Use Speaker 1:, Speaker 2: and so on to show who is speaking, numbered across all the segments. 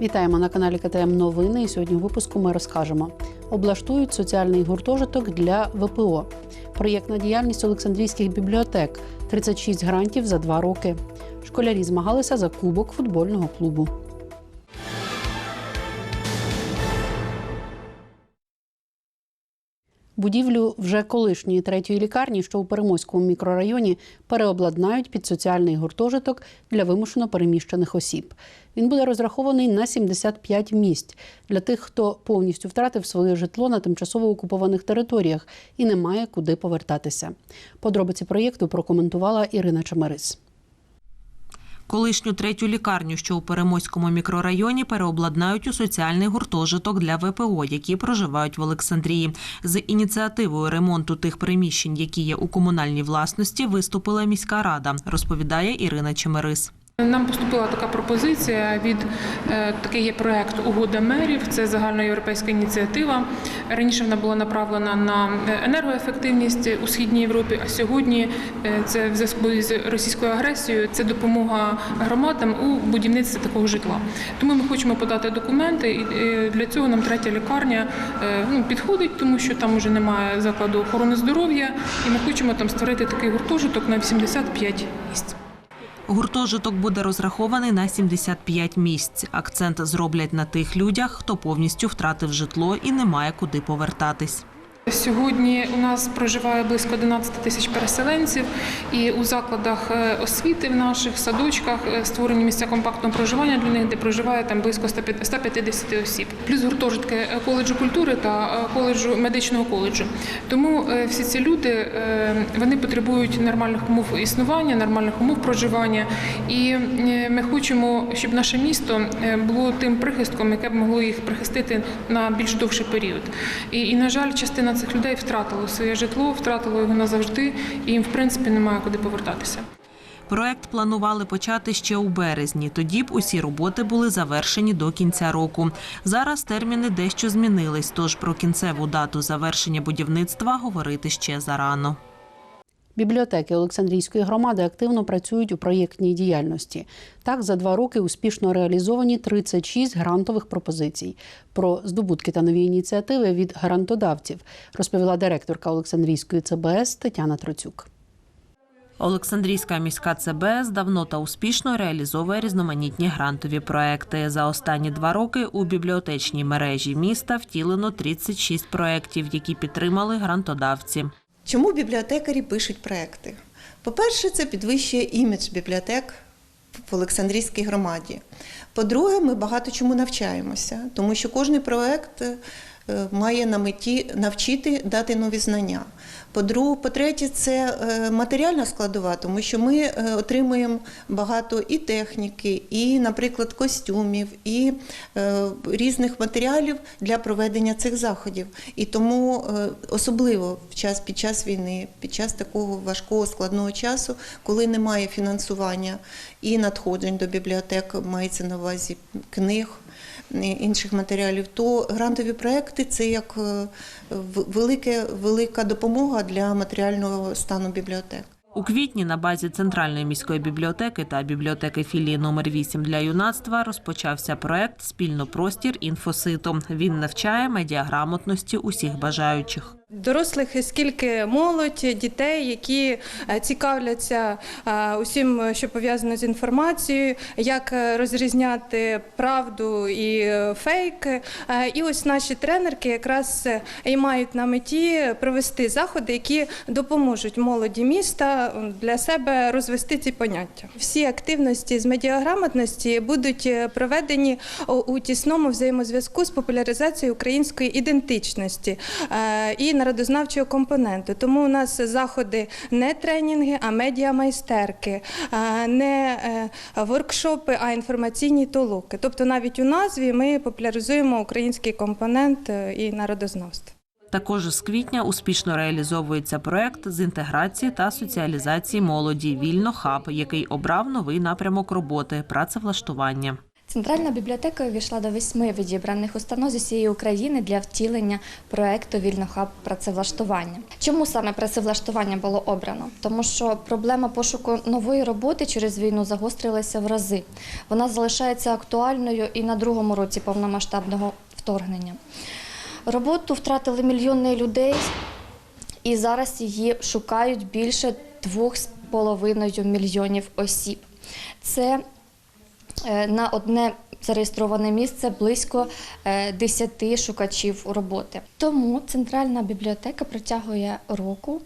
Speaker 1: Вітаємо на каналі КТМ Новини. І сьогодні в випуску ми розкажемо: облаштують соціальний гуртожиток для ВПО, проєктна діяльність Олександрійських бібліотек, 36 грантів за два роки. Школярі змагалися за кубок футбольного клубу. Будівлю вже колишньої третьої лікарні, що у Перемойському мікрорайоні, переобладнають під соціальний гуртожиток для вимушено переміщених осіб. Він буде розрахований на 75 місць для тих, хто повністю втратив своє житло на тимчасово окупованих територіях і не має куди повертатися. Подробиці проєкту прокоментувала Ірина Чемерис.
Speaker 2: Колишню третю лікарню, що у Перемоському мікрорайоні, переобладнають у соціальний гуртожиток для ВПО, які проживають в Олександрії. З ініціативою ремонту тих приміщень, які є у комунальній власності, виступила міська рада, розповідає Ірина Чемерис.
Speaker 3: Нам поступила така пропозиція від е, такий є проект Угода мерів. Це загальноєвропейська ініціатива. Раніше вона була направлена на енергоефективність у східній Європі. А сьогодні е, це в зв'язку з російською агресією. Це допомога громадам у будівництві такого житла. Тому ми хочемо подати документи, і е, для цього нам третя лікарня е, ну, підходить, тому що там вже немає закладу охорони здоров'я, і ми хочемо там створити такий гуртожиток на 85 місць.
Speaker 2: Гуртожиток буде розрахований на 75 місць. Акцент зроблять на тих людях, хто повністю втратив житло і не має куди повертатись.
Speaker 3: Сьогодні у нас проживає близько 11 тисяч переселенців, і у закладах е, освіти в наших садочках е, створені місця компактного проживання для них, де проживає там близько 150 осіб. Плюс гуртожитки е, коледжу культури та коледжу медичного коледжу. Тому всі ці люди вони потребують нормальних умов існування, нормальних умов проживання. І ми хочемо, щоб наше місто було тим прихистком, яке б могло їх прихистити на більш довший період. І, і на жаль, частина цих людей втратило своє житло, втратило його назавжди, і їм в принципі немає куди повертатися.
Speaker 2: Проект планували почати ще у березні. Тоді б усі роботи були завершені до кінця року. Зараз терміни дещо змінились, тож про кінцеву дату завершення будівництва говорити ще зарано.
Speaker 1: Бібліотеки Олександрійської громади активно працюють у проєктній діяльності. Так, за два роки успішно реалізовані 36 грантових пропозицій. Про здобутки та нові ініціативи від грантодавців розповіла директорка Олександрійської ЦБС Тетяна Троцюк.
Speaker 2: Олександрійська міська ЦБС давно та успішно реалізовує різноманітні грантові проекти. За останні два роки у бібліотечній мережі міста втілено 36 проєктів, які підтримали грантодавці.
Speaker 4: Чому бібліотекарі пишуть проекти? По-перше, це підвищує імідж бібліотек в Олександрійській громаді. По-друге, ми багато чому навчаємося, тому що кожен проект е, має на меті навчити дати нові знання. По-друге, по-третє, це е, матеріальна складова, тому що ми е, отримуємо багато і техніки, і, наприклад, костюмів, і різних матеріалів для проведення цих заходів. І тому особливо в час під час війни, під час такого важкого складного часу, коли немає фінансування і надходжень до бібліотек, мається на увазі книг. Інших матеріалів, то грантові проекти це як велике, велика допомога для матеріального стану бібліотек.
Speaker 2: У квітні на базі центральної міської бібліотеки та бібліотеки філії номер 8 для юнацтва розпочався проект Спільно простір інфоситом. Він навчає медіаграмотності усіх бажаючих.
Speaker 5: Дорослих скільки молодь, дітей, які цікавляться усім, що пов'язано з інформацією, як розрізняти правду і фейк. І ось наші тренерки якраз і мають на меті провести заходи, які допоможуть молоді міста для себе розвести ці поняття. Всі активності з медіаграмотності будуть проведені у тісному взаємозв'язку з популяризацією української ідентичності. І народознавчого компоненту. Тому у нас заходи не тренінги, а медіамайстерки, не е, воркшопи, а інформаційні толоки. Тобто навіть у назві ми популяризуємо український компонент е, і народознавство.
Speaker 2: Також з квітня успішно реалізовується проект з інтеграції та соціалізації молоді Вільно хаб, який обрав новий напрямок роботи працевлаштування.
Speaker 6: Центральна бібліотека увійшла до восьми відібраних установ з усієї України для втілення проекту Вільнохаб працевлаштування. Чому саме працевлаштування було обрано? Тому що проблема пошуку нової роботи через війну загострилася в рази. Вона залишається актуальною і на другому році повномасштабного вторгнення. Роботу втратили мільйони людей, і зараз її шукають більше 2,5 мільйонів осіб. Це на одне зареєстроване місце близько е, 10 шукачів роботи. Тому центральна бібліотека протягує року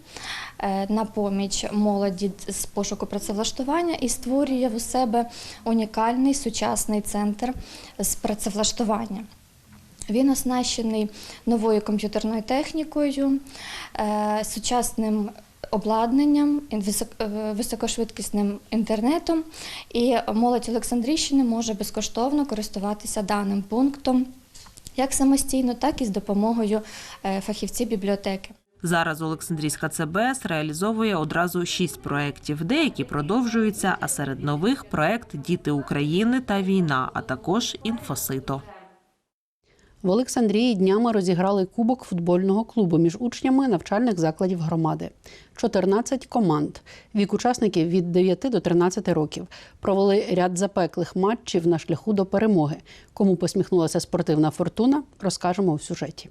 Speaker 6: е, на поміч молоді з пошуку працевлаштування і створює в себе унікальний сучасний центр з працевлаштування. Він оснащений новою комп'ютерною технікою, е, сучасним обладнанням, е, високошвидкісним інтернетом, і молодь Олександрійщини може безкоштовно користуватися даним пунктом як самостійно, так і з допомогою е, фахівців бібліотеки.
Speaker 2: Зараз Олександрійська ЦБС реалізовує одразу шість проєктів. Деякі продовжуються, а серед нових проєкт Діти України та війна, а також інфосито.
Speaker 1: В Олександрії днями розіграли кубок футбольного клубу між учнями навчальних закладів громади. 14 команд. Вік учасників від 9 до 13 років. Провели ряд запеклих матчів на шляху до перемоги. Кому посміхнулася спортивна фортуна, розкажемо в сюжеті.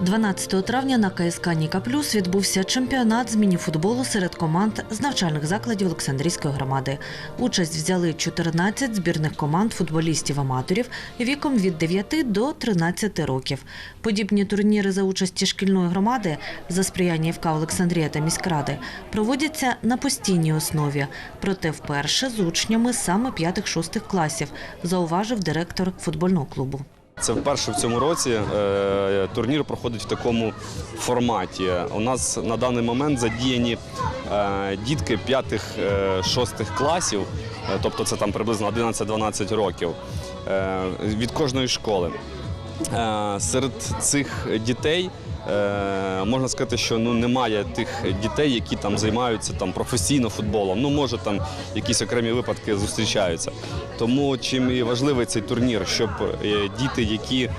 Speaker 7: 12 травня на КСК Ніка Плюс відбувся чемпіонат з мініфутболу серед команд з навчальних закладів Олександрійської громади. Участь взяли 14 збірних команд футболістів-аматорів віком від 9 до 13 років. Подібні турніри за участі шкільної громади за сприяння ФК Олександрія та міськради проводяться на постійній основі. Проте вперше з учнями саме 5-6 класів, зауважив директор футбольного клубу.
Speaker 8: Це вперше в цьому році е, турнір проходить в такому форматі. У нас на даний момент задіяні е, дітки 5-6 класів, е, тобто це там приблизно 11-12 років від кожної школи. Серед цих дітей можна сказати, що ну немає тих дітей, які там займаються там професійно футболом. Ну може там якісь окремі випадки зустрічаються. Тому чим і важливий цей турнір, щоб е, діти, які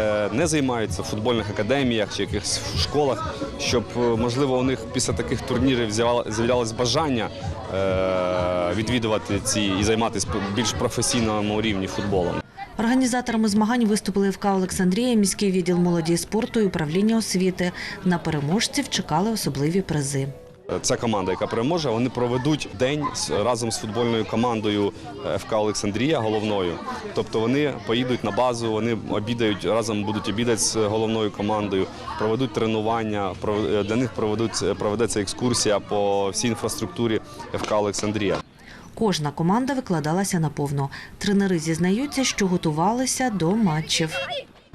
Speaker 8: е, не займаються в футбольних академіях чи якихось школах, щоб е, можливо у них після таких турнірів з'являлось бажання е, відвідувати ці і займатися більш професійному рівні футболом.
Speaker 7: Організаторами змагань виступили ФК Олександрія, міський відділ молоді спорту і управління освіти. На переможців чекали особливі призи.
Speaker 8: Ця команда, яка переможе, вони проведуть день разом з футбольною командою е, ФК Олександрія головною. Тобто вони поїдуть на базу, вони обідають разом будуть обідати з головною командою, проведуть тренування. е, Для них проведуть проведеться екскурсія по всій інфраструктурі ФК Олександрія.
Speaker 7: Кожна команда викладалася наповну. Тренери зізнаються, що готувалися до матчів.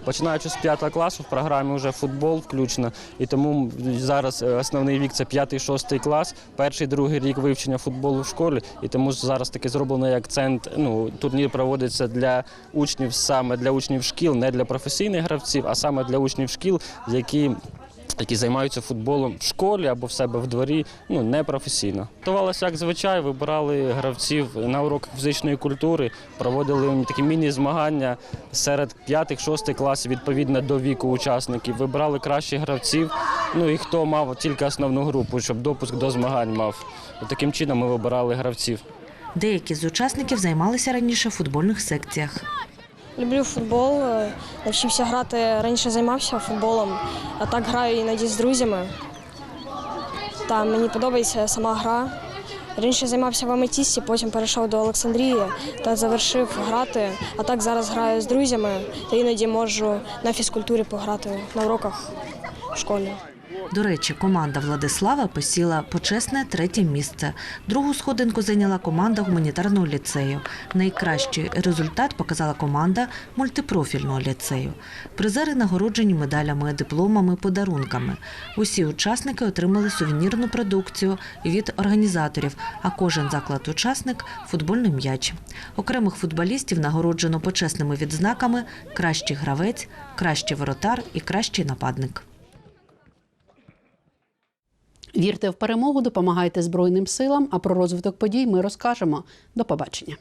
Speaker 9: Починаючи з 5 класу, в програмі вже футбол включено, і тому зараз е, основний вік це 5-6 клас, перший другий рік вивчення футболу в школі, і тому зараз таки зроблено акцент. Ну турнір проводиться для учнів саме для учнів шкіл, не для професійних гравців, а саме для учнів шкіл, які які займаються футболом в школі або в себе в дворі, ну не професійно. Готувалося як звичай, вибирали гравців на уроках фізичної культури, проводили такі міні-змагання серед 5-6 класів відповідно до віку учасників. Вибирали кращих гравців. Ну і хто мав тільки основну групу, щоб допуск до змагань мав. Таким чином ми вибирали гравців.
Speaker 7: Деякі з учасників займалися раніше в футбольних секціях.
Speaker 10: Люблю футбол, е, навчився грати, раніше займався футболом, а так граю іноді з друзями. Та мені подобається сама гра. Раніше займався в Аметісті, потім перейшов до Олександрії та завершив грати. А так зараз граю з друзями та іноді можу на фізкультурі пограти на уроках в школі.
Speaker 7: До речі, команда Владислава посіла почесне третє місце. Другу сходинку зайняла команда гуманітарного ліцею. Найкращий результат показала команда мультипрофільного ліцею. Призери нагороджені медалями, дипломами, подарунками. Усі учасники отримали сувенірну продукцію від організаторів, а кожен заклад-учасник футбольний м'яч. Окремих футболістів нагороджено почесними відзнаками кращий гравець, кращий воротар і кращий нападник.
Speaker 1: Вірте в перемогу, допомагайте Збройним силам. А про розвиток подій ми розкажемо. До побачення.